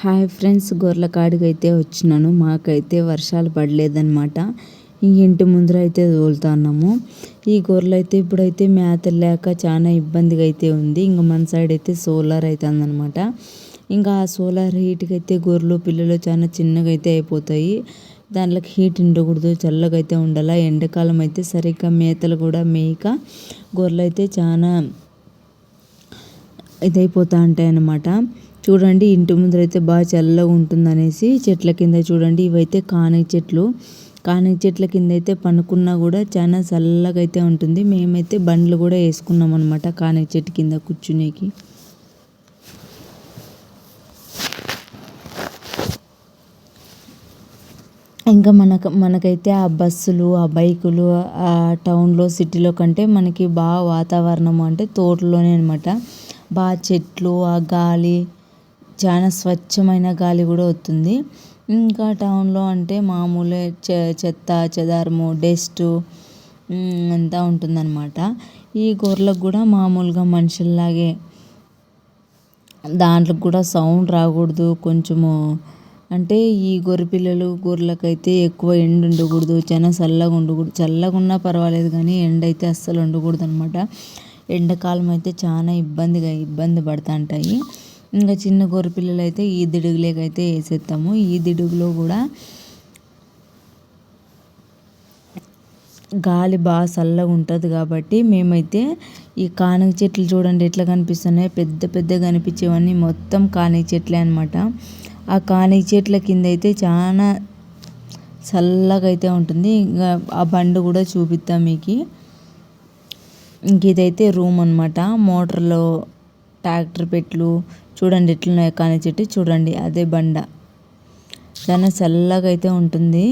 Hi friends గొర్రెల కాడికి అయితే వచ్చినాను. మాకైతే వర్షాలు పడలేదన్నమాట. ఇంటి ముందర అయితే తోలుతున్నాము. ఈ గొర్రెలు అయితే ఇప్పుడైతే మేతలు లేక చాలా ఇబ్బందిగా అయితే ఉంది. ఇంకా మన సైడ్ అయితే సోలార్ అవుతుందన్నమాట ఇంకా ఆ సోలార్ హీట్కి అయితే గొర్రెలు పిల్లలు చాలా చిన్నగా అయితే అయిపోతాయి. దాంట్లోకి హీట్ ఉండకూడదు చల్లగా అయితే ఉండాలి. ఎండాకాలం అయితే సరిగ్గా మేతలు కూడా మేయక గొర్రెలు అయితే చాలా ఇదైపోతూ ఉంటాయి అన్నమాట. చూడండి ఇంటి ముందర అయితే బాగా చల్లగా ఉంటుందనేసి చెట్ల కింద చూడండి ఇవైతే కానగ చెట్లు. కానగ చెట్ల కింద అయితే పనుకున్నా కూడా చాలా చల్లగా అయితే ఉంటుంది. మేమైతే బండ్లు కూడా వేసుకున్నాం అనమాట కానగ చెట్టు కింద కూర్చునేకి. ఇంకా మనకు మనకైతే ఆ బస్సులు ఆ బైకులు ఆ టౌన్లో సిటీలో కంటే మనకి బాగా వాతావరణం అంటే తోటలోనే అనమాట బాగా చెట్లు ఆ గాలి చాలా స్వచ్ఛమైన గాలి కూడా వస్తుంది. ఇంకా టౌన్లో అంటే మామూలే చె చెత్త చెదారము డస్ట్ అంతా ఉంటుందన్నమాట. ఈ గొర్రెలకు కూడా మామూలుగా మనుషుల్లాగే దాంట్లో కూడా సౌండ్ రాకూడదు కొంచెము. అంటే ఈ గొర్రె పిల్లలు గొర్రెలకైతే ఎక్కువ ఎండ ఉండకూడదు చాలా చల్లగా ఉండకూడదు. చల్లగా ఉన్నా పర్వాలేదు కానీ ఎండ అయితే అస్సలు ఉండకూడదు అనమాట ఎండాకాలం అయితే చాలా ఇబ్బందిగా ఇబ్బంది పడుతుంటాయి. ఇంకా చిన్న గొర్రె పిల్లలు అయితే ఈ దిడుగులేకైతే వేసేస్తాము ఈ దిడుగులో కూడా గాలి బాగా చల్లగా ఉంటుంది కాబట్టి మేమైతే ఈ కానగ చెట్లు చూడండి ఎట్లా కనిపిస్తున్నాయి పెద్ద పెద్దగా కనిపించేవన్నీ మొత్తం కానగ చెట్లే అనమాట ఆ కానగ చెట్ల కింద అయితే చాలా చల్లగా అయితే ఉంటుంది. ఇంకా ఆ బండి కూడా చూపిస్తాం మీకు. ఇదైతే రూమ్ అనమాట. మోటార్లో ట్రాక్టర్ పెట్లు చూడండి ఎట్లున్నాయో కానీ చెట్టు చూడండి అదే బండ. చాలా చల్లగా అయితే ఉంటుంది.